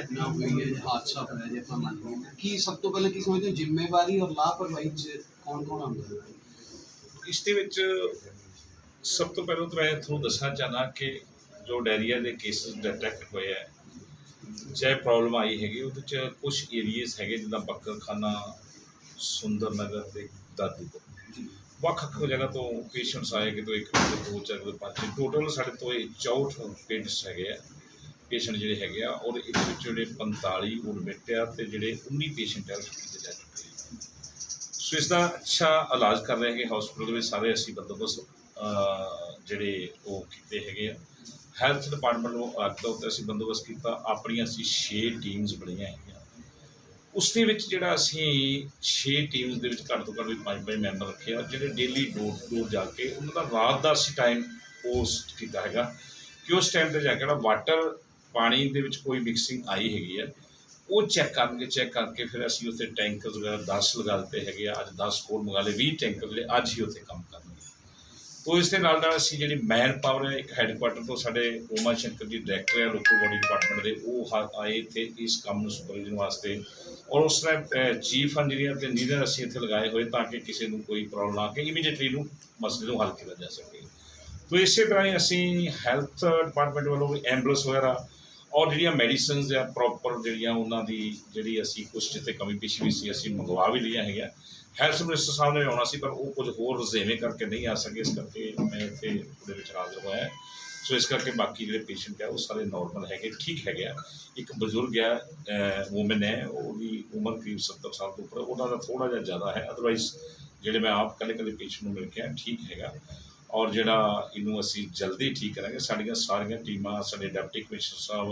ਘਟਨਾ ਹੋਈ ਹੈ ਹਾਦਸਾ ਹੋਇਆ ਜੇ ਆਪਾਂ ਮੰਨਦੇ ਹਾਂ ਕੀ ਸਭ ਤੋਂ ਪਹਿਲਾਂ ਕੀ ਸਮਝਦੇ ਹੋ ਜ਼ਿੰਮੇਵਾਰੀ ਔਰ ਲਾਪਰਵਾਹੀ ਚ ਕੌਣ ਕੌਣ ਆਉਂਦਾ ਹੈ? ਇਸ ਦੇ ਵਿੱਚ ਸਭ ਤੋਂ ਪਹਿਲਾਂ ਤਾਂ ਮੈਂ ਤੁਹਾਨੂੰ ਦੱਸਣਾ ਚਾਹਨਾ ਕਿ ਜੋ ਡਾਇਰੀਆ ਦੇ ਕੇਸਿਸ ਡਿਟੈਕਟ ਹੋਏ ਹੈ ਜੇ ਪ੍ਰੋਬਲਮ ਆਈ ਹੈਗੀ ਉਹਦੇ ਚ ਕੁਝ ਏਰੀਆਸ ਹੈਗੇ ਜਿੱਦਾਂ ਬੱਕਰਖਾਨਾ ਸੁੰਦਰ ਨਗਰ ਤੇ ਦਾਦੂਪੁਰ। ਵੱਖ ਵੱਖ ਜਗ੍ਹਾ ਤੋਂ ਪੇਸ਼ੈਂਟਸ ਆਏ ਕਿ ਤੋਂ ਇੱਕ ਤੋਂ ਦੋ ਚਾਰ ਤੋਂ ਪੰਜ। ਟੋਟਲ ਸਾਡੇ ਤੋਂ ਇਹ 64 ਪੇਸ਼ੈਂਟਸ ਹੈਗੇ ਆ। ਪੇਸ਼ੈਂਟ ਜਿਹੜੇ ਹੈਗੇ ਆ, ਔਰ ਇਹਦੇ ਵਿੱਚ ਜਿਹੜੇ 45 ਐਡਮਿਟ ਆ ਤੇ ਜਿਹੜੇ 19 ਪੇਸ਼ੈਂਟ ਆ ਉਹ ਛੁੱਟੀ ਤੇ ਜਾ ਚੁੱਕੇ ਸੋ ਇਸ ਦਾ ਅੱਛਾ ਇਲਾਜ ਕਰ ਰਹੇ ਹੈਗੇ ਹਸਪੀਟਲ ਦੇ ਵਿੱਚ ਸਾਰੇ ਅਸੀਂ ਬੰਦੋਬਸਤ ਜਿਹੜੇ ਉਹ ਕੀਤੇ ਹੈਗੇ ਆ। ਹੈਲਥ ਡਿਪਾਰਟਮੈਂਟ ਨੂੰ ਅੱਗ ਦਾ ਉੱਤੇ ਅਸੀਂ ਬੰਦੋਬਸਤ ਕੀਤਾ, ਆਪਣੀਆਂ ਅਸੀਂ 6 ਟੀਮਸ ਬਣੀਆਂ ਹੈਗੀਆਂ। ਉਸ ਦੇ ਵਿੱਚ ਜਿਹੜਾ ਅਸੀਂ 6 ਟੀਮਸ ਦੇ ਵਿੱਚ ਘੱਟ ਤੋਂ ਘੱਟ ਵੀ 5-5 ਮੈਂਬਰ ਰੱਖੇ ਆ, ਜਿਹੜੇ ਡੇਲੀ ਡੋਰ ਡੋਰ ਜਾ ਕੇ ਉਹਨਾਂ ਦਾ ਰਾਤ ਦਾ ਅਸੀਂ ਟਾਈਮ ਪੋਸਟ ਕੀਤਾ ਹੈਗਾ। ਕਿ ਉਸ ਟਾਈਮ ਤੇ ਜਾ ਕੇ ਜਿਹੜਾ ਵਾਟਰ ਪਾਣੀ ਦੇ ਵਿੱਚ ਕੋਈ ਮਿਕਸਿੰਗ ਆਈ ਹੈਗੀ ਹੈ। ਉਹ ਚੈੱਕ ਕਰਨਗੇ ਚੈੱਕ ਕਰਕੇ ਫਿਰ ਅਸੀਂ ਉੱਥੇ ਟੈਂਕਰਸ ਵਗੈਰਾ 10 ਲਗਾ ਦਿੱਤੇ ਹੈਗੇ ਆ। ਅੱਜ 10 ਹੋਰ ਮੰਗਾ ਲਏ 20 ਟੈਂਕਰ ਜਿਹੜੇ ਅੱਜ ਹੀ ਉੱਥੇ ਕੰਮ ਕਰਨਗੇ। ਤੋ ਇਸ ਦੇ ਨਾਲ ਨਾਲ ਅਸੀਂ ਜਿਹੜੀ ਮੈਨ ਪਾਵਰ ਹੈ, ਇੱਕ ਹੈੱਡਕੁਆਟਰ ਤੋਂ ਸਾਡੇ ਉਮਾ ਸ਼ੰਕਰ ਜੀ ਡਾਇਰੈਕਟਰ ਹੈ ਲੋਕਲ ਬੋਡੀ ਡਿਪਾਰਟਮੈਂਟ ਦੇ, ਉਹ ਹਾ- ਆਏ ਇੱਥੇ ਇਸ ਕੰਮ ਨੂੰ ਸੁਪਰਵਾਈਜ਼ਨ ਵਾਸਤੇ। ਔਰ ਉਸ ਨੇ ਚੀਫ ਇੰਜੀਨੀਅਰ ਤੇ ਇੰਜੀਨੀਅਰ ਅਸੀਂ ਇੱਥੇ ਲਗਾਏ ਹੋਏ ਤਾਂ ਕਿ ਕਿਸੇ ਨੂੰ ਕੋਈ ਪ੍ਰੋਬਲਮ ਆ ਕੇ ਇਮੀਡੀਏਟਲੀ ਨੂੰ ਮਸਲੇ ਨੂੰ ਹੱਲ ਕੀਤਾ ਜਾ ਸਕੇ। ਤੋ ਇਸੇ ਤਰ੍ਹਾਂ ਹੀ ਅਸੀਂ ਹੈਲਥ ਡਿਪਾਰਟਮੈਂਟ ਵੱਲੋਂ ਐਂਬੂਲੈਂਸ ਵਗੈਰਾ ਔਰ ਜਿਹੜੀਆਂ ਮੈਡੀਸਿਨਸ ਆ ਪ੍ਰੋਪਰ ਜਿਹੜੀਆਂ ਉਹਨਾਂ ਦੀ ਜਿਹੜੀ ਅਸੀਂ ਕੁਝ ਜਿੱਥੇ ਕਮੀ ਪੇਸ਼ੀ ਵੀ ਸੀ, ਅਸੀਂ ਮੰਗਵਾ ਵੀ ਲਈਆਂ ਹੈਗੀਆਂ। ਹੈਲਥ ਮਿਨਿਸਟਰ ਸਾਹਿਬ ਨੇ ਵੀ ਆਉਣਾ ਸੀ, ਪਰ ਉਹ ਕੁਝ ਹੋਰ ਰਜ਼ੇਵੇਂ ਕਰਕੇ ਨਹੀਂ ਆ ਸਕੇ, ਇਸ ਕਰਕੇ ਮੈਂ ਇੱਥੇ ਉਹਦੇ ਵਿੱਚ ਹਾਜ਼ਰ ਹੋਇਆ। ਸੋ ਇਸ ਕਰਕੇ ਬਾਕੀ ਜਿਹੜੇ ਪੇਸ਼ੈਂਟ ਆ, ਉਹ ਸਾਰੇ ਨਾਰਮਲ ਹੈਗੇ, ਠੀਕ ਹੈਗੇ ਆ। ਇੱਕ ਬਜ਼ੁਰਗ ਆ ਵੂਮਨ ਹੈ ਉਹਦੀ ਉਮਰ ਕਰੀਬ 70 ਸਾਲ ਤੋਂ ਉੱਪਰ, ਉਹਨਾਂ ਦਾ ਥੋੜਾ ਜਿਹਾ ਜ਼ਿਆਦਾ ਹੈ। ਅਦਰਵਾਈਜ਼ ਜਿਹੜੇ ਮੈਂ ਆਪ ਕੱਲੇ ਕੱਲੇ ਪੇਸ਼ੈਂਟ ਨੂੰ ਮਿਲ ਕੇ ਆਇਆ, ਠੀਕ ਹੈਗਾ। ਔਰ ਜਿਹੜਾ ਇਹਨੂੰ ਅਸੀਂ ਜਲਦੀ ਠੀਕ ਕਰਾਂਗੇ ਸਾਡੀਆਂ ਸਾਰੀਆਂ ਟੀਮਾਂ ਸਾਡੇ ਡਿਪਟੀ ਕਮਿਸ਼ਨਰ ਸਾਹਿਬ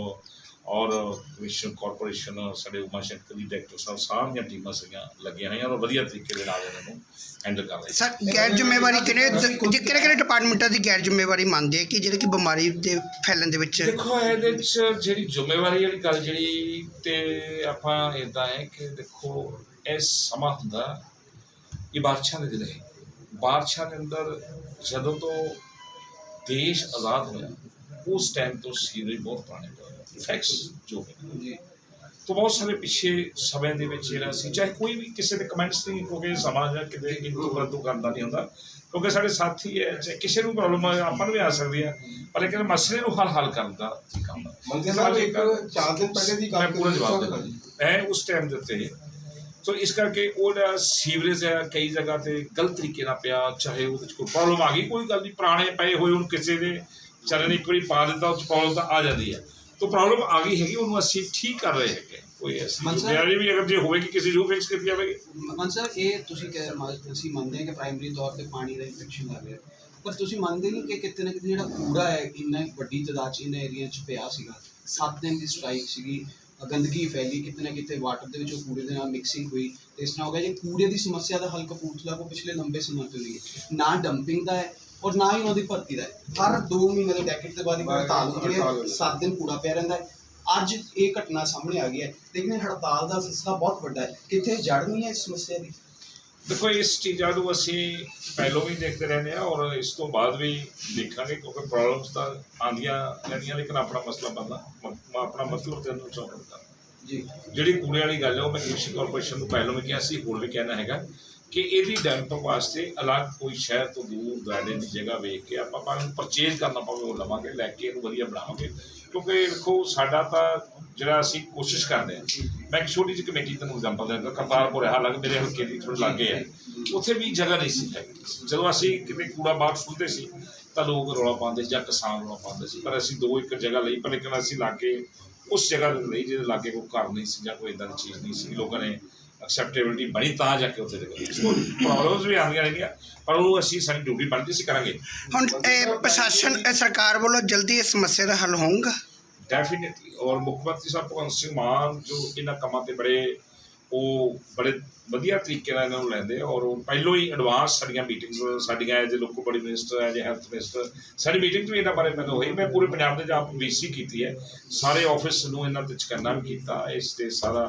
ਔਰ ਕਮਿਸ਼ਨ ਕਾਰਪੋਰੇਸ਼ਨ ਸਾਡੇ ਉਮਾ ਸ਼ੰਕਰ ਦੀ ਡਾਇਰੈਕਟਰ ਸਾਹਿਬ ਸਾਰੀਆਂ ਟੀਮਾਂ ਸੀਗੀਆਂ ਲੱਗੀਆਂ ਹੋਈਆਂ ਔਰ ਵਧੀਆ ਤਰੀਕੇ ਦੇ ਨਾਲ ਇਹਨਾਂ ਨੂੰ ਹੈਂਡਲ ਕਰ ਰਹੇ ਸਰ ਗੈਰ ਜ਼ਿੰਮੇਵਾਰੀ ਕਿਹੜੇ ਕਿਹੜੇ ਕਿਹੜੇ ਡਿਪਾਰਟਮੈਂਟਾਂ ਦੀ ਗੈਰ ਜ਼ਿੰਮੇਵਾਰੀ ਮੰਨਦੇ ਆ ਕਿ ਜਿਹੜੇ ਕਿ ਬਿਮਾਰੀ ਦੇ ਫੈਲਣ ਦੇ ਵਿੱਚ? ਦੇਖੋ ਇਹਦੇ ਵਿੱਚ ਜਿਹੜੀ ਜ਼ਿੰਮੇਵਾਰੀ ਵਾਲੀ ਗੱਲ ਜਿਹੜੀ ਤੇ ਆਪਾਂ ਇਦਾਂ ਹੈ ਕਿ ਦੇਖੋ ਇਹ ਸਮਾਂ ਹੁੰਦਾ ਇਹ ਬਾਦਸ਼ਾਹ ਦੇ ਦਿਨ ਹੈ। ਬਾਦਸ਼ਾਹ ਦੇ ਅੰਦਰ ਜਦੋਂ ਤੋਂ ਦੇਸ਼ ਆਜ਼ਾਦ ਹੋਇਆ ਉਸ ਟਾਈਮ ਤੋਂ ਸੀਨਰੀ ਬਹੁਤ ਪੁਰਾਣੇ ਫੈਕਟਸ ਜੋ ਹੈ ਜੀ। ਤੋਂ ਬਹੁਤ ਸਾਰੇ ਪਿੱਛੇ ਸਮੇਂ ਦੇ ਵਿੱਚ ਜਿਹੜਾ ਸੀ ਚਾਹੇ ਕੋਈ ਵੀ ਕਿਸੇ ਦੇ ਕਮੈਂਟਸ ਨਹੀਂ ਕਿਉਂਕਿ ਸਮਾਜ ਹੈ ਕਿਤੇ ਕਿੰਤੂ ਪਰੰਤੂ ਕਰਦਾ ਨਹੀਂ ਹੁੰਦਾ ਕਿਉਂਕਿ ਸਾਡੇ ਸਾਥੀ ਹੈ ਚਾਹੇ ਕਿਸੇ ਨੂੰ ਪ੍ਰੋਬਲਮ ਆ ਆਪਾਂ ਨੂੰ ਵੀ ਆ ਸਕਦੀ ਹੈ ਪਰ ਲੇਕਿਨ ਮਸਲੇ ਨੂੰ ਹੱਲ ਹੱਲ ਕਰਨ ਦਾ ਕੰਮ ਹੈ ਮੰਗੇ ਸਾਹਿਬ ਇੱਕ ਚਾਰ ਦਿਨ ਪਹਿਲੇ ਦੀ ਗੱਲ ਮੈਂ ਪੂਰਾ ਜਵਾਬ। ਦੇਣਾ। ਮੈਂ ਉਸ ਟਾਈਮ ਦੇ ਉੱਤੇ ਸੋ ਇਸ ਕਰਕੇ ਉਹ ਜਿਹੜਾ ਸੀਵਰੇਜ ਹੈ ਕਈ ਜਗ੍ਹਾ ਤੇ ਗਲਤ ਤਰੀਕੇ ਨਾਲ ਪਿਆ ਚਾਹੇ ਉਹਦੇ ਚ ਕੋਈ ਪ੍ਰੋਬਲਮ ਆ ਗਈ ਕੋਈ ਗੱਲ ਨਹੀਂ ਪੁਰਾਣੇ ਪਏ ਹੋਏ ਹੁਣ ਕਿਸੇ ਦੇ ਚੱਲਣ ਇੱਕ ਵਾਰੀ ਪਾ ਦਿੱਤਾ ਚ ਪ੍ਰੋਬਲਮ ਤਾਂ ਆ ਜਾਂਦੀ ਹੈ। ਤੋ ਪ੍ਰੋਬਲਮ ਆ ਗਈ ਹੈਗੀ ਉਹਨੂੰ ਅਸੀਂ ਠੀਕ ਕਰ ਰਹੇ ਹੈਗੇ ਕੋਈ ਐਸੀ ਜ਼ਿੰਮੇਵਾਰੀ ਵੀ ਅਗਰ ਜੇ ਹੋਵੇਗੀ ਕਿਸੇ ਨੂੰ ਫਿਕਸ ਕੀਤੀ ਜਾਵੇਗੀ ਮਨ ਸਰ ਇਹ ਤੁਸੀਂ ਕਹਿ ਅਸੀਂ ਮੰਨਦੇ ਹਾਂ ਕਿ ਪ੍ਰਾਇਮਰੀ ਤੌਰ ਤੇ ਪਾਣੀ ਦਾ ਇਨਫੈਕਸ਼ਨ ਲੱਗ ਰਿਹਾ। ਪਰ ਤੁਸੀਂ ਮੰਨਦੇ ਨਹੀਂ ਕਿ ਕਿਤੇ ਨਾ ਕਿਤੇ ਜਿਹੜਾ ਕੂੜਾ ਹੈ ਇੰਨਾ ਵੱਡੀ ਤਾਦਾਦ ਚ ਇਹਨਾਂ ਏਰੀਆ ਚ ਪਿਆ ਸੀਗਾ। 7 ਦਿਨ ਦੀ ਸਟ੍ਰਾਈਕ ਸੀਗੀ। ਗੰਦਗੀ ਫੈਲੀ ਕਿਤੇ ਨਾ ਕਿਤੇ ਵਾਟਰ ਦੇ ਵਿੱਚ ਉਹ ਕੂੜੇ ਦੇ ਨਾਲ ਮਿਕਸਿੰਗ ਹੋਈ ਤੇ ਇਸ ਤਰ੍ਹਾਂ ਹੋ ਗਿਆ ਜੇ ਕੂੜੇ ਦੀ ਸਮੱਸਿਆ ਦਾ ਹੱਲ ਕਪੂਰਥਲਾ ਕੋ ਪਿਛਲੇ ਲੰਬੇ ਸਮੇਂ ਤੋਂ ਨਹੀਂ ਹੈ। ਨਾ ਡੰਪਿੰਗ ਦਾ ਹੈ ਔਰ ਨਾ ਹੀ ਉਹਨਾਂ ਦੀ ਭਰਤੀ ਦਾ ਹੈ। ਹਰ 2 ਮਹੀਨੇ ਦੇ ਡੈਕੇਟ ਦੇ ਬਾਅਦ ਇੱਕ ਹੜਤਾਲ ਹੁੰਦੀ ਹੈ 7 ਦਿਨ ਕੂੜਾ ਪਿਆ ਰਹਿੰਦਾ ਹੈ। ਅੱਜ ਇਹ ਘਟਨਾ ਸਾਹਮਣੇ ਆ ਗਈ ਹੈ। ਲੇਕਿਨ ਹੜਤਾਲ ਦਾ ਸਿਲਸਿਲਾ ਬਹੁਤ ਵੱਡਾ ਹੈ। ਕਿੱਥੇ ਜੜ ਨਹੀਂ ਹੈ ਇਸ ਸਮੱਸਿਆ ਦੀ? ਦੇਖੋ ਇਸ ਚੀਜ਼ਾਂ ਨੂੰ ਅਸੀਂ ਪਹਿਲਾਂ ਵੀ ਦੇਖਦੇ ਰਹਿੰਦੇ ਆ ਔਰ ਇਸ ਤੋਂ ਬਾਅਦ ਵੀ ਦੇਖਾਂਗੇ ਕਿਉਂਕਿ ਪ੍ਰੋਬਲਮਸ ਤਾਂ ਆਉਂਦੀਆਂ ਰਹਿੰਦੀਆਂ ਲੇਕਿਨ ਆਪਣਾ ਮਸਲਾ ਬੰਦਾ ਆਪਣਾ ਮਸਲਾ ਤੇ ਨੂੰ ਕਰਦਾ ਜੀ। ਜਿਹੜੀ ਕੂੜੇ ਵਾਲੀ ਗੱਲ ਹੈ ਉਹ ਮੈਂ ਕ੍ਰਿਸ਼ੀ ਕਾਰਪੋਰੇਸ਼ਨ ਨੂੰ ਪਹਿਲਾਂ ਵੀ ਕਿਹਾ ਸੀ ਹੁਣ ਵੀ ਕਹਿਣਾ ਹੈਗਾ। ਕਿ ਇਹਦੀ ਡੈਂਪ ਵਾਸਤੇ ਅਲੱਗ ਕੋਈ ਸ਼ਹਿਰ ਤੋਂ ਦੂਰ ਦਰਾਡੇ ਦੀ ਜਗ੍ਹਾ ਵੇਖ ਕੇ ਆਪਾਂ ਭਾਵੇਂ ਨੂੰ ਪਰਚੇਜ਼ ਕਰਨਾ ਪਵੇ ਉਹ ਲਵਾਂਗੇ, ਲੈ ਕੇ ਇਹਨੂੰ ਵਧੀਆ ਬਣਾਵਾਂਗੇ। ਕਿਉਂਕਿ ਦੇਖੋ ਸਾਡਾ ਤਾਂ ਜਿਹੜਾ ਅਸੀਂ ਕੋਸ਼ਿਸ਼ ਕਰਦੇ ਹਾਂ, ਮੈਂ ਇੱਕ ਛੋਟੀ ਜਿਹੀ ਕਮੇਟੀ ਤੁਹਾਨੂੰ ਐਗਜ਼ਾਮਪਲ ਦਿੰਦਾ ਕਰਤਾਰਪੁਰ ਹਾਲਾਂਕਿ ਮੇਰੇ ਹਲਕੇ ਦੀ ਥੋੜ੍ਹੇ ਲਾਗੇ ਹੈ ਉੱਥੇ ਵੀ ਜਗ੍ਹਾ ਨਹੀਂ ਸੀ ਹੈਗੀ ਜਦੋਂ ਅਸੀਂ ਕਿਤੇ ਕੂੜਾ ਬਾਹਰ ਸੁੱਟਦੇ ਸੀ, ਤਾਂ ਲੋਕ ਰੌਲਾ ਪਾਉਂਦੇ ਸੀ ਜਾਂ ਕਿਸਾਨ ਰੌਲਾ ਪਾਉਂਦੇ ਸੀ। ਪਰ ਅਸੀਂ ਦੋ ਇੱਕ ਜਗ੍ਹਾ ਲਈ, ਪਰ ਲੇਕਿਨ ਅਸੀਂ ਲਾਗੇ ਉਸ ਜਗ੍ਹਾ ਦੇ ਲਈ ਜਿਹਦੇ ਲਾਗੇ ਕੋਈ ਘਰ ਨਹੀਂ ਸੀ ਜਾਂ ਕੋਈ ਇਦਾਂ ਦੀ ਚੀਜ਼ ਨਹੀਂ ਸੀ। ਲੋਕਾਂ ਨੇ ਐਕਸੈਪਟੇਬਿਲਿਟੀ ਬਣੀ ਤਾਂ ਜਾ ਕੇ ਉੱਥੇ ਦੇ ਪ੍ਰੋਬਲਮਸ ਵੀ ਆਉਂਦੀਆਂ ਰਹਿੰਦੀਆਂ ਪਰ ਉਹ ਅਸੀਂ ਸਾਡੀ ਡਿਊਟੀ ਬਣਦੀ ਸੀ ਕਰਾਂਗੇ। ਹੁਣ ਇਹ ਪ੍ਰਸ਼ਾਸਨ ਇਹ ਸਰਕਾਰ ਵੱਲੋਂ ਜਲਦੀ ਇਸ ਸਮੱਸਿਆ ਦਾ ਹੱਲ ਹੋਊਗਾ? ਡੈਫੀਨਿਟਲੀ ਔਰ ਮੁੱਖ ਮੰਤਰੀ ਸਾਹਿਬ ਭਗਵੰਤ ਸਿੰਘ ਮਾਨ ਜੋ ਇਹਨਾਂ ਕੰਮਾਂ ਤੇ ਬੜੇ ਉਹ ਬੜੇ ਵਧੀਆ ਤਰੀਕੇ ਨਾਲ ਇਹਨਾਂ ਨੂੰ ਲੈਂਦੇ ਔਰ ਉਹ ਪਹਿਲੋਂ ਹੀ ਐਡਵਾਂਸ ਸਾਡੀਆਂ ਮੀਟਿੰਗਸ ਸਾਡੀਆਂ ਐਜ ਲੋਕਲ ਬੜੀ ਮਿਨਿਸਟਰ ਐਜ ਹੈਲਥ ਮਿਨਿਸਟਰ ਸਾਡੀ ਮੀਟਿੰਗ ਵੀ ਇਹਨਾਂ ਬਾਰੇ ਮੈਨੂੰ ਹੋਈ ਮੈਂ ਪੂਰੇ ਪੰਜਾਬ ਦੇ ਜਾਂ ਵੀਸੀ ਕੀਤੀ ਹੈ। ਸਾਰੇ ਆਫਿਸ ਨੂੰ ਇਹਨਾਂ ਤੇ ਚਕੰਨਾ ਵੀ ਕੀਤਾ ਇਸ ਤੇ ਸਾਰਾ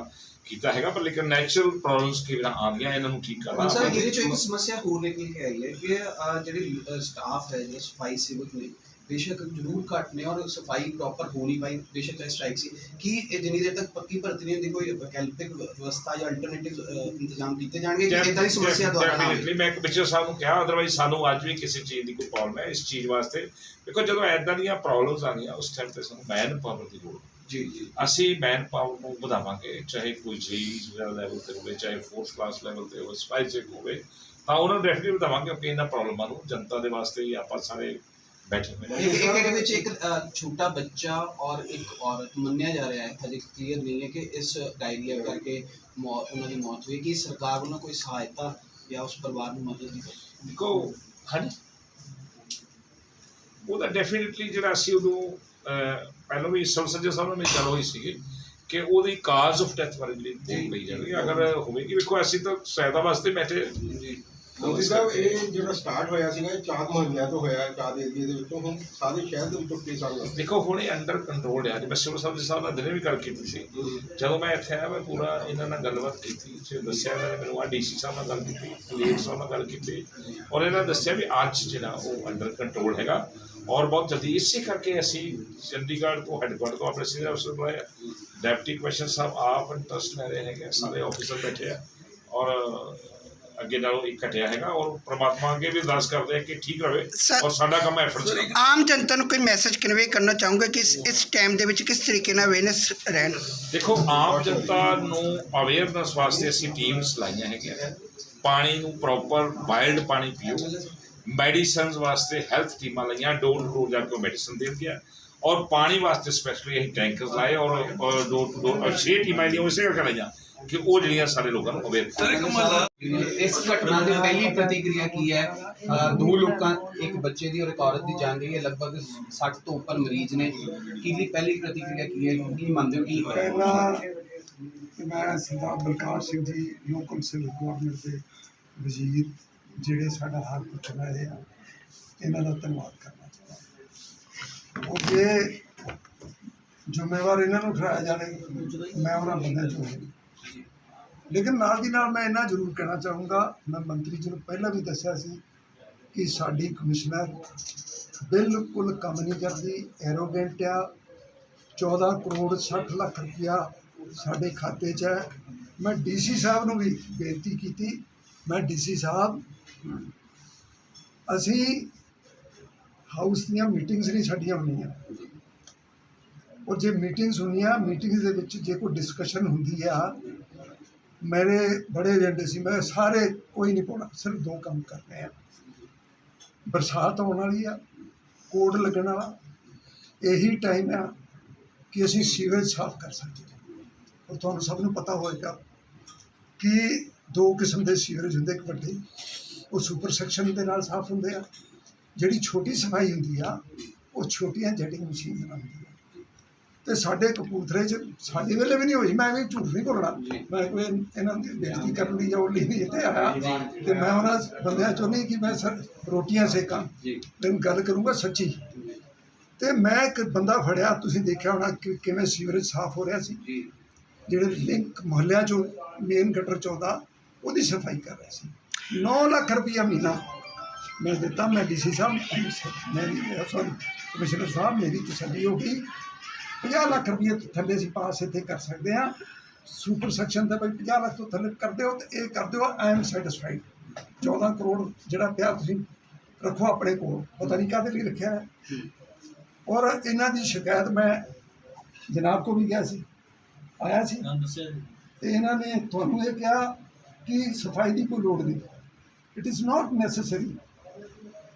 ਕੀਤਾ ਹੈਗਾ ਪਰ ਲੇਕਿਨ ਨੈਚੁਰਲ ਪ੍ਰੋਬਲਮਸ ਕਿ ਜਿਹੜਾ ਆਉਂਦੀਆਂ ਇਹਨਾਂ ਨੂੰ ਠੀਕ ਕਰਨਾ ਸਰ ਇਹਦੇ ਚੋਂ ਇੱਕ ਸਮੱਸਿਆ ਹੋਰ ਨਿਕਲ ਕੇ ਆਈ ਹੈ ਕਿ ਜਿਹੜੀ ਸਟਾਫ ਹੈ ਜਿਹੜੇ ਸਫ਼ਾਈ ਸੇਵਕ ਨੇ ਬੇਸ਼ੱਕ ਜ਼ਰੂਰ ਘੱਟ ਨੇ ਔਰ ਸਫ਼ਾਈ ਪ੍ਰੋਪਰ ਹੋ ਨਹੀਂ ਪਾਈ ਬੇਸ਼ੱਕ ਸਟ੍ਰਾਈਕ ਸੀ। ਕੀ ਇਹ ਜਿੰਨੀ ਦੇਰ ਤੱਕ ਪੱਕੀ ਭਰਤੀ ਨਹੀਂ ਹੁੰਦੀ ਕੋਈ ਵੈਕਲਪਿਕ ਵਿਵਸਥਾ ਜਾਂ ਅਲਟਰਨੇਟਿਵ ਇੰਤਜ਼ਾਮ ਕੀਤੇ ਜਾਣਗੇ ਕਿ ਇਦਾਂ ਦੀ ਸਮੱਸਿਆ ਦੁਆਰਾ ਨਾ ਹੋਵੇ ਮੈਂ ਕਮਿਸ਼ਨਰ ਸਾਹਿਬ ਨੂੰ ਕਿਹਾ ਅਦਰਵਾਈਜ਼ ਸਾਨੂੰ ਅੱਜ ਵੀ ਕਿਸੇ ਚੀਜ਼ ਦੀ ਕੋਈ ਪ੍ਰੋਬਲਮ ਹੈ ਇਸ ਚੀਜ਼ ਵਾਸਤੇ। ਦੇਖੋ ਜਦੋਂ ਐਦਾਂ ਦੀਆਂ ਪ੍ਰੋਬਲਮਸ ਆਉਂਦੀਆਂ ਉਸ ਟਾਈਮ ਤੇ ਸਾਨੂੰ ਮੈਨ ਪਾਵਰ ਦੀ ਲੋੜ। ਜੀ ਜੀ। ਅਸੀਂ ਮੈਨ ਪਾਵਰ ਨੂੰ ਵਧਾਵਾਂਗੇ ਚਾਹੇ ਕੋਈ ਜੀ ਲੈਵਲ ਤੇ ਹੋਵੇ ਚਾਹੇ ਫੋਰਥ ਕਲਾਸ ਲੈਵਲ ਤੇ ਹੋਵੇ ਸਪਾਈਸਿਕ ਹੋਵੇ ਤਾਂ ਉਹਨਾਂ ਨੂੰ ਡੈਫੀਨਿਟਲੀ ਵਧਾਵਾਂਗੇ ਕਿ ਇਹਨਾਂ ਪ੍ਰੋਬਲਮਾਂ ਨੂੰ ਜਨਤਾ ਦੇ ਵਾਸਤੇ ਹੀ ਆਪਾਂ ਸਾਰੇ ਬੈਠੇ ਹੋਏ ਇੱਕ ਇਹਦੇ ਵਿੱਚ ਇੱਕ ਅ, ਛੋਟਾ ਬੱਚਾ ਔਰ ਇੱਕ ਔਰਤ ਮੰਨਿਆ ਜਾ ਰਿਹਾ ਹੈ ਹਜੇ ਕਲੀਅਰ ਨਹੀਂ ਹੈ ਕਿ ਇਸ ਡਾਇਰੀਆ ਕਰਕੇ ਮੌ- ਉਹਨਾਂ ਦੀ ਮੌਤ ਹੋਈ ਕਿ ਸਰਕਾਰ ਵੱਲੋਂ ਕੋਈ ਸਹਾਇਤਾ ਜਾਂ ਉਸ ਪਰਿਵਾਰ ਨੂੰ ਮਦਦ ਦੀ ਦੇਖੋ ਹਾਂਜੀ। ਉਹਦਾ ਡੈਫੀਨਿਟਲੀ ਜਿਹੜਾ ਅਸੀਂ ਉਦੋਂ ਪਹਿਲਾਂ ਵੀ ਸਬ ਸੰਜੇ ਸਾਹਿਬ ਮੇਰੀ ਗੱਲ ਹੋਈ ਸੀਗੀ ਕਿ ਉਹਦੀ ਕਾਜ਼ ਆਫ ਡੈਥ ਬਾਰੇ ਜਿਹੜੀ ਦੇਖ ਲਈ ਜਾਵੇ ਅਗਰ ਹੋਵੇਗੀ ਵੇਖੋ ਅਸੀਂ ਤਾਂ ਸਹਾਇਤਾ ਵਾਸਤੇ ਬੈਠੇ ਮੋਦੀ ਸਾਹਿਬ ਇਹ ਜਿਹੜਾ ਸਟਾਰਟ ਹੋਇਆ ਸੀਗਾ ਇਹ ਚਾਰ ਮਹੀਨਿਆਂ ਤੋਂ ਹੋਇਆ ਹੈ, ਚਾਰ ਏਰੀਏ ਦੇ ਵਿੱਚੋਂ। ਹੁਣ ਸਾਰੇ ਸ਼ਹਿਰ ਦੇ ਵਿੱਚੋਂ ਕੇਸ ਆ ਗਏ ਦੇਖੋ ਹੁਣ ਇਹ ਅੰਡਰ ਕੰਟਰੋਲ ਹੈ। ਜਿਵੇਂ ਸਿਵਲ ਸਾਹਿਬ ਜੀ ਸਾਹਿਬ ਨਾਲ ਦਿਨੇ ਵੀ ਗੱਲ ਕੀਤੀ ਸੀ। ਜਦੋਂ ਮੈਂ ਇੱਥੇ ਆਇਆ ਮੈਂ ਪੂਰਾ ਇਹਨਾਂ ਨਾਲ ਗੱਲਬਾਤ ਕੀਤੀ ਤੇ ਦੱਸਿਆ ਇਹਨਾਂ ਨੇ ਮੈਨੂੰ ਆ ਡੀਸੀ ਸਾਹਿਬ ਨਾਲ ਗੱਲ ਕੀਤੀ ਕਲੀਅਰ ਸਾਹਿਬ ਨਾਲ ਗੱਲ ਕੀਤੀ। ਔਰ ਇਹਨਾਂ ਨੇ ਦੱਸਿਆ ਵੀ ਅੱਜ ਜਿਹੜਾ ਉਹ ਅੰਡਰ ਕੰਟਰੋਲ ਹੈਗਾ ਔਰ ਬਹੁਤ ਜਲਦੀ। ਇਸੇ ਕਰਕੇ ਅਸੀਂ ਚੰਡੀਗੜ੍ਹ ਤੋਂ ਹੈਡਕੁਆਟਰ ਤੋਂ ਆਪਣੇ ਸੀਨੀਅਰ ਅਫਸਰ ਬੁਲਾਏ ਡਿਪਟੀ ਕਮਿਸ਼ਨਰ ਸਾਹਿਬ ਆਪ ਇੰਟਰਸਟ ਲੈ ਰਹੇ ਹੈਗੇ ਸਾਰੇ ਆਫੀਸਰ ਬੈਠੇ ਆ। ਔਰ ਅੱਗੇ ਨਾਲੋਂ ਇੱਕ ਘਟਿਆ ਹੈਗਾ। ਔਰ ਪ੍ਰਮਾਤਮਾ ਅੱਗੇ ਵੀ ਅਰਦਾਸ ਕਰਦੇ ਆ ਕਿ ਠੀਕ ਸਰ- ਔਰ ਸਾਡਾ ਕੰਮ ਐਫਰਟਸ ਰਹੇ ਆਮ ਜਨਤਾ ਨੂੰ ਕੋਈ ਮੈਸੇਜ ਕਨਵੇ ਕਰਨਾ ਚਾਹੂੰਗਾ ਕਿ ਇਸ ਇਸ ਟਾਈਮ ਦੇ ਵਿੱਚ ਕਿਸ ਤਰੀਕੇ ਨਾਲ ਅਵੇਅਰਨੈਸ ਰਹਿਣ? ਦੇਖੋ ਆਮ ਜਨਤਾ ਨੂੰ ਅਵੇਅਰਨੈਸ ਵਾਸਤੇ ਅਸੀਂ ਟੀਮਸ ਲਾਈਆਂ ਹੈਗੀਆਂ। ਪਾਣੀ ਨੂੰ ਪ੍ਰੋਪਰ ਵਾਈਲਡ ਪਾਣੀ ਪੀਓ। ਮੈਡੀਸਨਸ ਵਾਸਤੇ ਹੈਲਥ ਟੀਮਾਂ ਲਾਈਆਂ ਡੋਰ ਟੂ ਡੋਰ ਜਾ ਕੇ ਮੈਡੀਸਨ ਦੇ ਦਿਆ ਔਰ ਪਾਣੀ ਵਾਸਤੇ ਸਪੈਸ਼ਲੀ ਅਸੀਂ ਟੈਂਕਰਸ ਲਾਏ ਔਰ ਡੋਰ ਟੂ ਡੋਰ ਛੇ ਟੀਮਾਂ ਜਿਹੜੀਆਂ ਉਸੇ ਕਰਕੇ ਲਾਈਆਂ ਕਿ ਉਹ ਜਿਹੜੀਆਂ ਸਾਡੇ ਲੋਕਾਂ ਨੂੰ ਅਵੇਅਰ ਇਸ ਘਟਨਾ ਦੀ ਪਹਿਲੀ ਪ੍ਰਤੀਕਿਰਿਆ ਕੀ ਹੈ? ਦੋ ਲੋਕਾਂ ਇੱਕ ਬੱਚੇ ਦੀ ਔਰ ਇੱਕ ਔਰਤ ਦੀ ਜਾਨ ਗਈ ਹੈ ਲਗਭਗ 60 ਤੋਂ ਉੱਪਰ ਮਰੀਜ਼ ਨੇ। ਕੀ ਦੀ ਪਹਿਲੀ ਪ੍ਰਤੀਕਿਰਿਆ ਕੀ ਹੈ? ਕੀ ਮੰਨਦੇ ਹੋ ਕੀ ਹੋਇਆ? ਮੈਂ ਸਰਦਾਰ Balkar Singh ji local civil government ਦੇ ਵਜ਼ੀਰ ਜਿਹੜੇ ਸਾਡਾ ਹਾਲ ਪੁੱਛਣਾ ਆਏ ਆ, ਇਹਨਾਂ ਦਾ ਧੰਨਵਾਦ ਕਰਨਾ ਚਾਹੁੰਦਾ। ਉਹ ਜੇ ਜ਼ਿੰਮੇਵਾਰ ਇਹਨਾਂ ਨੂੰ ਠਹਿਰਾਇਆ ਜਾਣੇ ਮੈਂ ਉਹਨਾਂ ਬੰਦਿਆਂ ਚੋਂ ਲੇਕਿਨ ਨਾਲ ਦੀ ਨਾਲ ਮੈਂ ਇਹਨਾਂ ਜ਼ਰੂਰ ਕਹਿਣਾ ਚਾਹੂੰਗਾ, ਮੈਂ ਮੰਤਰੀ ਜੀ ਨੂੰ ਪਹਿਲਾਂ ਵੀ ਦੱਸਿਆ ਸੀ ਕਿ ਸਾਡੀ ਕਮਿਸ਼ਨਰ ਬਿਲਕੁਲ ਕੰਮ ਨਹੀਂ ਕਰਦੀ ਐਰੋਗੈਂਟ ਆ 14 ਕਰੋੜ 60 ਲੱਖ ਰੁਪਇਆ ਸਾਡੇ ਖਾਤੇ 'ਚ ਹੈ। ਮੈਂ ਡੀਸੀ ਸਾਹਿਬ ਨੂੰ ਵੀ ਬੇਨਤੀ ਕੀਤੀ, ਮੈਂ ਡੀਸੀ ਸਾਹਿਬ ਅਸੀਂ ਹਾਊਸ ਦੀਆਂ ਮੀਟਿੰਗਸ ਨਹੀਂ ਸਾਡੀਆਂ ਹੁੰਦੀਆਂ। ਔਰ ਜੇ ਮੀਟਿੰਗਸ ਹੁੰਦੀਆਂ, ਮੀਟਿੰਗਸ ਦੇ ਵਿੱਚ ਜੇ ਕੋਈ ਡਿਸਕਸ਼ਨ ਹੁੰਦੀ ਆ, ਮੇਰੇ ਬੜੇ ਏਜੰਡੇ ਸੀ, ਮੈਂ ਸਾਰੇ ਕੋਈ ਨਹੀਂ ਪਾਉਣਾ, ਸਿਰਫ ਦੋ ਕੰਮ ਕਰਨੇ ਆ। ਬਰਸਾਤ ਆਉਣ ਵਾਲੀ ਆ, ਕੋਡ ਲੱਗਣ ਵਾਲਾ, ਇਹੀ ਟਾਈਮ ਆ ਕਿ ਅਸੀਂ ਸੀਵਰੇਜ ਸਾਫ਼ ਕਰ ਸਕਦੇ ਹਾਂ ਔਰ ਤੁਹਾਨੂੰ ਸਭ ਨੂੰ ਪਤਾ ਹੋਏਗਾ ਕਿ ਦੋ ਕਿਸਮ ਦੇ ਸੀਵਰੇਜ ਹੁੰਦੇ, ਇੱਕ ਵੱਡੇ ਉਹ ਸੁਪਰ ਸੈਕਸ਼ਨ ਦੇ ਨਾਲ ਸਾਫ਼ ਹੁੰਦੇ ਆ। ਜਿਹੜੀ ਛੋਟੀ ਸਫ਼ਾਈ ਹੁੰਦੀ ਆ ਉਹ ਛੋਟੀਆਂ ਜੈਟਿੰਗ ਮਸ਼ੀਨ ਨਾਲ ਹੁੰਦੀ ਆ। ਤੇ ਸਾਡੇ ਕਪੂਰਥਲੇ 'ਚ ਸਾਡੇ ਵੇਲੇ ਵੀ ਨਹੀਂ ਹੋਈ ਮੈਂ ਵੀ ਝੂਠ ਨਹੀਂ ਬੋਲਣਾ। ਮੈਂ ਕੋਈ ਇਹਨਾਂ ਦੀ ਬੇਇੱਜ਼ਤੀ ਕਰਨ ਲਈ ਜਾਂ ਉਹ ਲਈ ਨਹੀਂ ਇੱਥੇ ਆਇਆ। ਤੇ ਮੈਂ ਉਹਨਾਂ ਬੰਦਿਆਂ ਚੋਂ ਨਹੀਂ ਕਿ ਮੈਂ ਸਰ ਰੋਟੀਆਂ ਸੇਕਾਂ। ਜੀ। ਲੇਕਿਨ ਗੱਲ ਕਰੂੰਗਾ ਸੱਚੀ। ਤੇ ਮੈਂ ਇੱਕ ਬੰਦਾ ਫੜਿਆ ਤੁਸੀਂ ਦੇਖਿਆ ਹੋਣਾ ਕਿ ਕਿਵੇਂ ਸੀਵਰੇਜ ਸਾਫ਼ ਹੋ ਰਿਹਾ ਸੀ। ਜਿਹੜੇ ਲਿੰਕ ਮੁਹੱਲਿਆਂ ਚੋਂ ਮੇਨ ਗਟਰ ਚੋਂ ਦਾ ਉਹਦੀ ਸਫ਼ਾਈ ਕਰ ਰਿਹਾ ਸੀ। 9 ਲੱਖ ਰੁਪਈਆ ਮਹੀਨਾ ਮੈਂ ਦਿੱਤਾ ਮੈਂ ਡੀਸੀ ਸਾਹਿਬ ਮੇਰੀ ਸੌਰੀ ਕਮਿਸ਼ਨਰ ਸਾਹਿਬ ਮੇਰੀ ਤਸੱਲੀ ਹੋ ਗਈ। 50 ਲੱਖ ਰੁਪਈਏ ਤੋਂ ਥੱਲੇ ਅਸੀਂ ਪਾਸ ਇੱਥੇ ਕਰ ਸਕਦੇ ਹਾਂ। ਸੁਪਰ ਸੈਕਸ਼ਨ ਤੇ ਬਈ 50 ਲੱਖ ਤੋਂ ਥੱਲੇ ਕਰਦੇ ਹੋ ਤੇ ਇਹ ਕਰਦੇ ਹੋ ਆਈ ਐਮ ਸੈਟੀਸਫਾਈਡ 14 ਕਰੋੜ ਜਿਹੜਾ ਪਿਆ ਤੁਸੀਂ ਰੱਖੋ ਆਪਣੇ ਕੋਲ ਪਤਾ ਨਹੀਂ ਕਾਹਦੇ ਲਈ ਰੱਖਿਆ ਹੈ। ਔਰ ਇਹਨਾਂ ਦੀ ਸ਼ਿਕਾਇਤ ਮੈਂ ਜਨਾਬ ਕੋ ਵੀ ਗਿਆ ਸੀ ਆਇਆ ਸੀ। ਤੇ ਇਹਨਾਂ ਨੇ ਤੁਹਾਨੂੰ ਇਹ ਕਿਹਾ ਕਿ ਸਫ਼ਾਈ ਦੀ ਕੋਈ ਲੋੜ ਨਹੀਂ। It is not necessary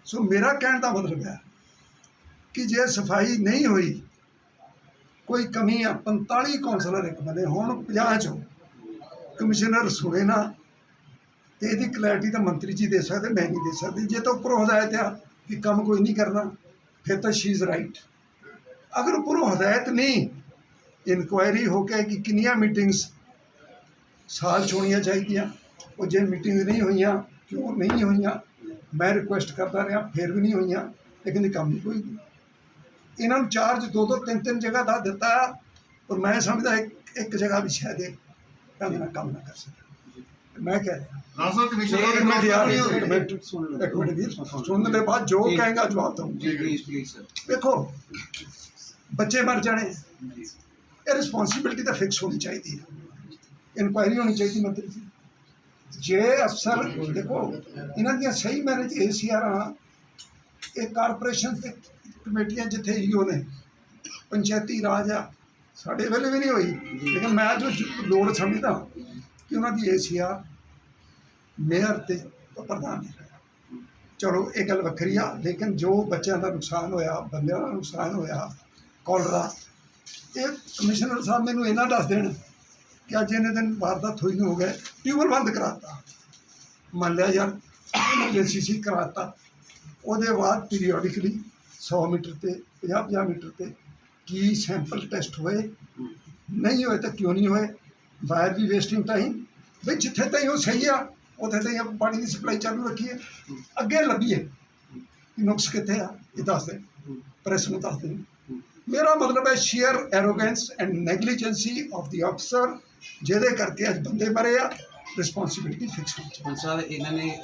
so ਮੇਰਾ ਕਹਿਣ ਦਾ ਮਤਲਬ ਹੈ ਕਿ ਜੇ ਸਫ਼ਾਈ ਨਹੀਂ ਹੋਈ ਕੋਈ ਕਮੀ ਆ 45 ਕਾਉਂਸਲਰ ਇੱਕ ਬਣੇ ਹੁਣ 50 ਚੋਂ ਕਮਿਸ਼ਨਰ ਸੁਣੇ ਨਾ ਤੇ ਇਹਦੀ ਕਲੈਰਿਟੀ ਤਾਂ ਮੰਤਰੀ ਜੀ ਦੇ ਸਕਦੇ ਮੈਂ ਨਹੀਂ ਦੇ ਸਕਦੀ ਜੇ ਤਾਂ ਉੱਪਰੋਂ ਹਦਾਇਤ ਆ ਕਿ ਕੰਮ ਕੋਈ ਨਹੀਂ ਕਰਨਾ ਫਿਰ ਤਾਂ ਸ਼ੀ ਇਜ਼ ਰਾਈਟ ਅਗਰ ਉੱਪਰੋਂ ਹਦਾਇਤ ਨਹੀਂ ਇਨਕੁਆਇਰੀ ਹੋ ਕੇ ਕਿ ਕਿੰਨੀਆਂ ਮੀਟਿੰਗਸ ਸਾਲ 'ਚ ਹੋਣੀਆਂ ਚਾਹੀਦੀਆਂ ਉਹ ਜੇ ਮੀਟਿੰਗ ਨਹੀਂ ਹੋਈਆਂ ਕਿਉਂ ਨਹੀਂ ਹੋਈਆਂ? ਮੈਂ ਰਿਕੁਐਸਟ ਕਰਦਾ ਰਿਹਾ ਫਿਰ ਵੀ ਨਹੀਂ ਹੋਈਆਂ ਲੇਕਿਨ ਇਹ ਕੰਮ ਨਹੀਂ ਕੋਈ ਇਹਨਾਂ ਨੂੰ ਚਾਰਜ ਦੋ ਦੋ ਤਿੰਨ ਤਿੰਨ ਜਗ੍ਹਾ ਦਾ ਦਿੱਤਾ ਔਰ ਮੈਂ ਸਮਝਦਾ ਇੱਕ ਇੱਕ ਜਗ੍ਹਾ ਵੀ ਸ਼ਾਇਦ ਇਹ ਢੰਗ ਨਾਲ ਕੰਮ ਨਾ ਕਰ ਸਕੇ। ਮੈਂ ਕਹਿ ਰਿਹਾ। ਨਾਸਰ ਕਮਿਸ਼ਨ ਇੱਕ ਮਿੰਟ ਯਾਰ ਇੱਕ ਮਿੰਟ ਇੱਕ ਮਿੰਟ ਵੀਰ ਸੁਣਨ ਦੇ ਬਾਅਦ ਜੋ ਜੀ। ਕਹੇਗਾ ਜਵਾਬ ਦਊਂ ਜੀ ਪਲੀਜ਼ ਪਲੀਜ਼ ਸਰ ਦੇਖੋ ਬੱਚੇ ਮਰ ਜਾਣੇ। ਇਹ ਰਿਸਪੌਂਸਿਬਿਲਟੀ ਤਾਂ ਫਿਕਸ ਹੋਣੀ ਚਾਹੀਦੀ ਹੈ। ਇਨਕੁਆਇਰੀ ਹੋਣੀ ਚਾਹੀਦੀ ਮੰਤਰੀ ਜੀ। ਜੇ ਅਫਸਰ, ਦੇਖੋ, ਇਹਨਾਂ ਦੀਆਂ ਸਹੀ ਮੈਨੇਜ ਏਸੀਆਰ ਇਹ ਕਾਰਪੋਰੇਸ਼ਨ ਤੇ ਕਮੇਟੀਆਂ ਜਿੱਥੇ ਈਓ ਨੇ ਪੰਚਾਇਤੀ ਰਾਜ ਆ। ਸਾਡੇ ਵੇਲੇ ਵੀ ਨਹੀਂ ਹੋਈ। ਲੇਕਿਨ ਮੈਂ ਜੋ ਲੋੜ ਸਮਝਦਾ ਕਿ ਉਹਨਾਂ ਦੀ ਏਸੀਆਰ ਮੇਅਰ ਤੇ ਪ੍ਰਧਾਨ ਨੇ। ਚਲੋ, ਇਹ ਗੱਲ ਵੱਖਰੀ ਆ, ਲੇਕਿਨ ਜੋ ਬੱਚਿਆਂ ਦਾ ਨੁਕਸਾਨ ਹੋਇਆ, ਬੰਦਿਆਂ ਦਾ ਨੁਕਸਾਨ ਹੋਇਆ ਕਾਲਰਾ ਇਹ ਕਮਿਸ਼ਨਰ ਸਾਹਿਬ ਮੈਨੂੰ ਇਹਨਾਂ ਦੱਸ ਦੇਣ ਕਿ ਅੱਜ ਇਹਨੇ ਦਿਨ ਵਾਰਦਾਤ ਹੋਈ ਨੂੰ ਹੋ ਗਏ ਟਿਊਬਲ ਬੰਦ ਕਰਾਤਾ। ਮੰਨ ਲਿਆ ਯਾਰ ਐਮਰਜੈਂਸੀ ਕਰਾਤਾ। ਉਹਦੇ ਬਾਅਦ ਪੀਰੀਓਡਿਕਲੀ 100 ਮੀਟਰ ਤੇ 50 50 ਮੀਟਰ ਤੇ ਕੀ ਸੈਂਪਲ ਟੈਸਟ ਹੋਏ? ਨਹੀਂ ਹੋਏ ਤਾਂ ਕਿਉਂ ਨਹੀਂ ਹੋਏ? ਵਾਇਰ ਵੀ ਵੇਸਟਿੰਗ ਟਾਈਮ ਵੀ ਜਿੱਥੇ ਤਾਈਂ ਉਹ ਸਹੀ ਆ, ਉੱਥੇ ਤਾਈਂ ਆਪਾਂ ਪਾਣੀ ਦੀ ਸਪਲਾਈ ਚਾਲੂ ਰੱਖੀਏ। ਅੱਗੇ ਲੱਭੀਏ। ਕਿ ਨੁਕਸ ਕਿੱਥੇ ਆ? ਇਹ ਦੱਸ ਦੇ। ਪ੍ਰੈਸ ਨੂੰ ਦੱਸ ਦੇ। ਮੇਰਾ ਮਤਲਬ ਹੈ sheer arrogance and negligence of the ਅਫਸਰ ਜਿਹਦੇ ਕਰਕੇ ਅੱਜ ਬੰਦੇ ਮਰੇ ਆ ਰਿਸਪੌਂਸਿਬਿਲਟੀ ਫਿਕਸ ਹੋਣੀ ਚਾਹੀਦੀ। ਹੁਣ ਇਹਨਾਂ ਨੇ